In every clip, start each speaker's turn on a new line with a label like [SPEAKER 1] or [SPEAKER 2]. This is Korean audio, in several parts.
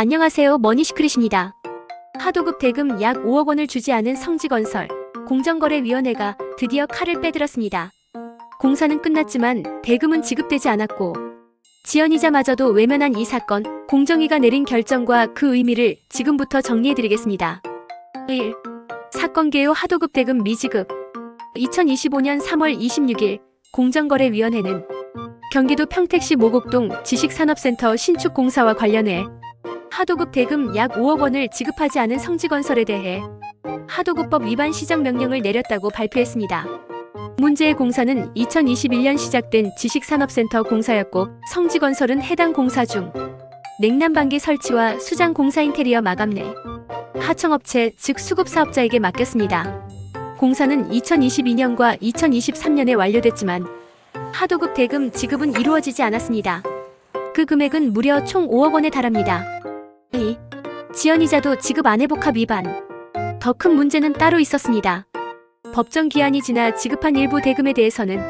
[SPEAKER 1] 안녕하세요. 머니시크릿입니다. 하도급 대금 약 5억 원을 주지 않은 성지건설 공정거래위원회가 드디어 칼을 빼들었습니다. 공사는 끝났지만 대금은 지급되지 않았고 지연이자마저도 외면한 이 사건 공정위가 내린 결정과 그 의미를 지금부터 정리해드리겠습니다. 1. 사건 개요 하도급 대금 미지급 2025년 3월 26일 공정거래위원회는 경기도 평택시 모곡동 지식산업센터 신축 공사와 관련해 하도급 대금 약 5억 원을 지급하지 않은 성지건설에 대해 하도급법 위반 시정 명령을 내렸다고 발표했습니다. 문제의 공사는 2021년 시작된 지식산업센터 공사였고 성지건설은 해당 공사 중 냉난방기 설치와 수장 공사 인테리어 마감 내 하청업체 즉 수급사업자에게 맡겼습니다. 공사는 2022년과 2023년에 완료됐지만 하도급 대금 지급은 이루어지지 않았습니다. 그 금액은 무려 총 5억 원에 달합니다. 2. 지연이자도 지급 안회복합 위반. 더 큰 문제는 따로 있었습니다. 법정 기한이 지나 지급한 일부 대금에 대해서는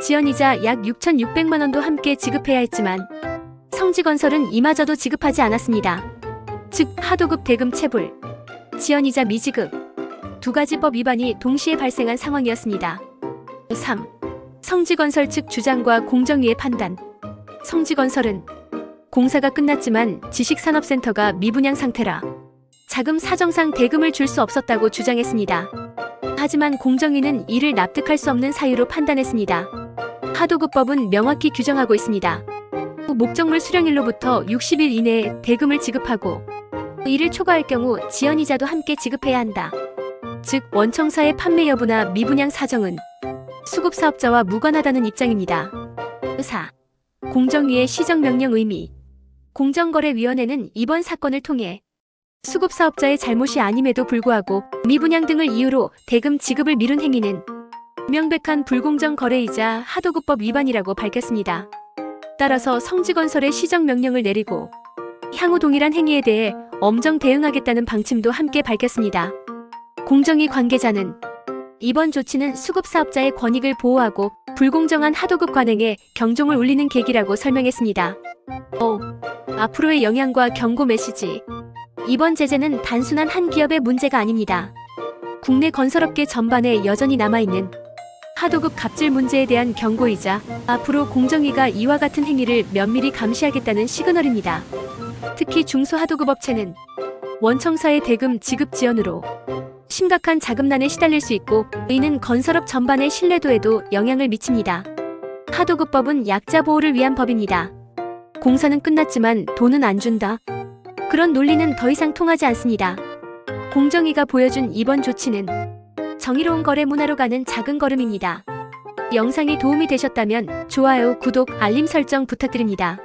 [SPEAKER 1] 지연이자 약 6,600만 원도 함께 지급해야 했지만 성지건설은 이마저도 지급하지 않았습니다. 즉 하도급 대금 체불, 지연이자 미지급 두 가지 법 위반이 동시에 발생한 상황이었습니다. 3. 성지건설 측 주장과 공정위의 판단. 성지건설은 공사가 끝났지만 지식산업센터가 미분양 상태라 자금 사정상 대금을 줄 수 없었다고 주장했습니다. 하지만 공정위는 이를 납득할 수 없는 사유로 판단했습니다. 하도급법은 명확히 규정하고 있습니다. 목적물 수령일로부터 60일 이내에 대금을 지급하고 이를 초과할 경우 지연이자도 함께 지급해야 한다. 즉 원청사의 판매 여부나 미분양 사정은 수급사업자와 무관하다는 입장입니다. 4. 공정위의 시정명령 의미 공정거래위원회는 이번 사건을 통해 수급사업자의 잘못이 아님에도 불구하고 미분양 등을 이유로 대금 지급을 미룬 행위는 명백한 불공정 거래이자 하도급법 위반이라고 밝혔습니다. 따라서 성지건설의 시정명령을 내리고 향후 동일한 행위에 대해 엄정 대응하겠다는 방침도 함께 밝혔습니다. 공정위 관계자는 이번 조치는 수급사업자의 권익을 보호하고 불공정한 하도급 관행에 경종을 울리는 계기라고 설명했습니다. 5. 앞으로의 영향과 경고 메시지. 이번 제재는 단순한 한 기업의 문제가 아닙니다. 국내 건설업계 전반에 여전히 남아있는 하도급 갑질 문제에 대한 경고이자 앞으로 공정위가 이와 같은 행위를 면밀히 감시하겠다는 시그널입니다. 특히 중소하도급 업체는 원청사의 대금 지급 지연으로 심각한 자금난에 시달릴 수 있고 이는 건설업 전반의 신뢰도에도 영향을 미칩니다. 하도급법은 약자 보호를 위한 법입니다. 공사는 끝났지만 돈은 안 준다. 그런 논리는 더 이상 통하지 않습니다. 공정위가 보여준 이번 조치는 정의로운 거래 문화로 가는 작은 걸음입니다. 영상이 도움이 되셨다면 좋아요, 구독, 알림 설정 부탁드립니다.